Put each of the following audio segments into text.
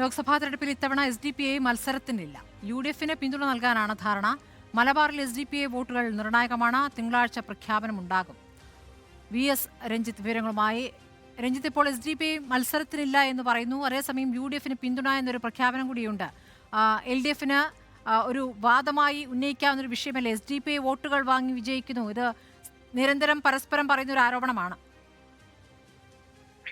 ലോക്സഭാ തെരഞ്ഞെടുപ്പിൽ ഇത്തവണ S D P I മത്സരത്തിനില്ല. യു ഡി എഫിന് പിന്തുണ നൽകാനാണ് ധാരണ. മലബാറിൽ എസ് ഡി പി ഐ വോട്ടുകൾ നിർണായകമാണ്. തിങ്കളാഴ്ച പ്രഖ്യാപനമുണ്ടാകും. വി എസ് രഞ്ജിത്ത് വിവരങ്ങളുമായി രഞ്ജിത്ത് ഇപ്പോൾ എസ് ഡി പി ഐ മത്സരത്തിനില്ല എന്ന് പറയുന്നു. അതേസമയം യു ഡി എഫിന് പിന്തുണ എന്നൊരു പ്രഖ്യാപനം കൂടിയുണ്ട്. എൽ ഡി എഫിന് ഒരു വാദമായി ഉന്നയിക്കാവുന്ന ഒരു വിഷയമല്ല. എസ് ഡി പി ഐ വോട്ടുകൾ വാങ്ങി വിജയിക്കുന്നു. ഇത് നിരന്തരം പരസ്പരം പറയുന്ന ഒരു ആരോപണമാണ്.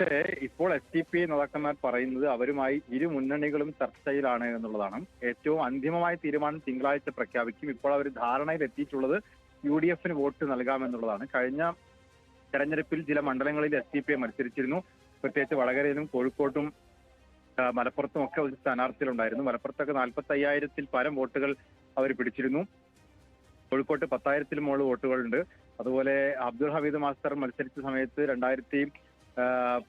പക്ഷേ ഇപ്പോൾ എസ് ടി പി നേതാക്കന്മാർ പറയുന്നത് അവരുമായി ഇരു മുന്നണികളും ചർച്ചയിലാണ് എന്നുള്ളതാണ്. ഏറ്റവും അന്തിമമായ തീരുമാനം തിങ്കളാഴ്ച പ്രഖ്യാപിക്കും. ഇപ്പോൾ അവർ ധാരണയിൽ എത്തിയിട്ടുള്ളത് യു ഡി എഫിന് വോട്ട് നൽകാമെന്നുള്ളതാണ് കഴിഞ്ഞ തെരഞ്ഞെടുപ്പിൽ ചില മണ്ഡലങ്ങളിൽ എസ് ടി പി മത്സരിച്ചിരുന്നു. പ്രത്യേകിച്ച് വടകരയിലും കോഴിക്കോട്ടും മലപ്പുറത്തും ഒക്കെ ഒരു സ്ഥാനാർത്ഥികളുണ്ടായിരുന്നു. മലപ്പുറത്തൊക്കെ നാൽപ്പത്തി അയ്യായിരത്തിൽ പരം വോട്ടുകൾ അവർ പിടിച്ചിരുന്നു. കോഴിക്കോട്ട് പത്തായിരത്തിൽ മുകളിൽ വോട്ടുകളുണ്ട്. അതുപോലെ അബ്ദുൾ ഹമീദ് മാസ്റ്റർ മത്സരിച്ച സമയത്ത് രണ്ടായിരത്തി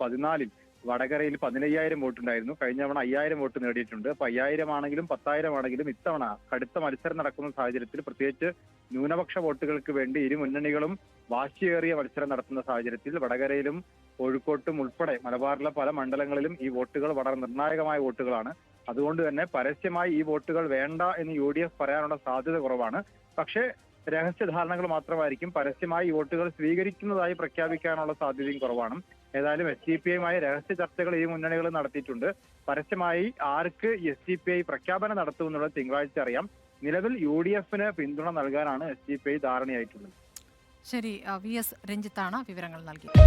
പതിനാലിൽ വടകരയിൽ പതിനയ്യായിരം വോട്ടുണ്ടായിരുന്നു. കഴിഞ്ഞ തവണ അയ്യായിരം വോട്ട് നേടിയിട്ടുണ്ട്. അപ്പൊ അയ്യായിരം ആണെങ്കിലും പത്തായിരം ആണെങ്കിലും ഇത്തവണ കടുത്ത മത്സരം നടക്കുന്ന സാഹചര്യത്തിൽ പ്രത്യേകിച്ച് ന്യൂനപക്ഷ വോട്ടുകൾക്ക് വേണ്ടി ഇരു മുന്നണികളും വാശിയേറിയ മത്സരം നടത്തുന്ന സാഹചര്യത്തിൽ വടകരയിലും കോഴിക്കോട്ടും ഉൾപ്പെടെ മലബാറിലെ പല മണ്ഡലങ്ങളിലും ഈ വോട്ടുകൾ വളരെ നിർണായകമായ വോട്ടുകളാണ്. അതുകൊണ്ട് തന്നെ പരസ്യമായി ഈ വോട്ടുകൾ വേണ്ട എന്ന് യു പറയാനുള്ള സാധ്യത കുറവാണ്. പക്ഷേ രഹസ്യധാരണകൾ മാത്രമായിരിക്കും പരസ്യമായി വോട്ടുകൾ സ്വീകരിക്കുന്നതായി പ്രഖ്യാപിക്കാനുള്ള സാധ്യതയും കുറവാണ്. ഏതായാലും എസ് ഡി പി ഐയുമായി രഹസ്യ ചർച്ചകൾ ഈ മുന്നണികൾ നടത്തിയിട്ടുണ്ട്. പരസ്യമായി ആർക്ക് എസ് ഡി പി ഐ പ്രഖ്യാപനം നടത്തുമെന്നുള്ളത് തിങ്കളാഴ്ച അറിയാം. നിലവിൽ യു ഡി എഫിന് പിന്തുണ നൽകാനാണ് എസ് ഡി പി ഐ ധാരണയായിട്ടുള്ളത്. ശരി വി എസ് രഞ്ജിത്താണ് വിവരങ്ങൾ നൽകിയത്.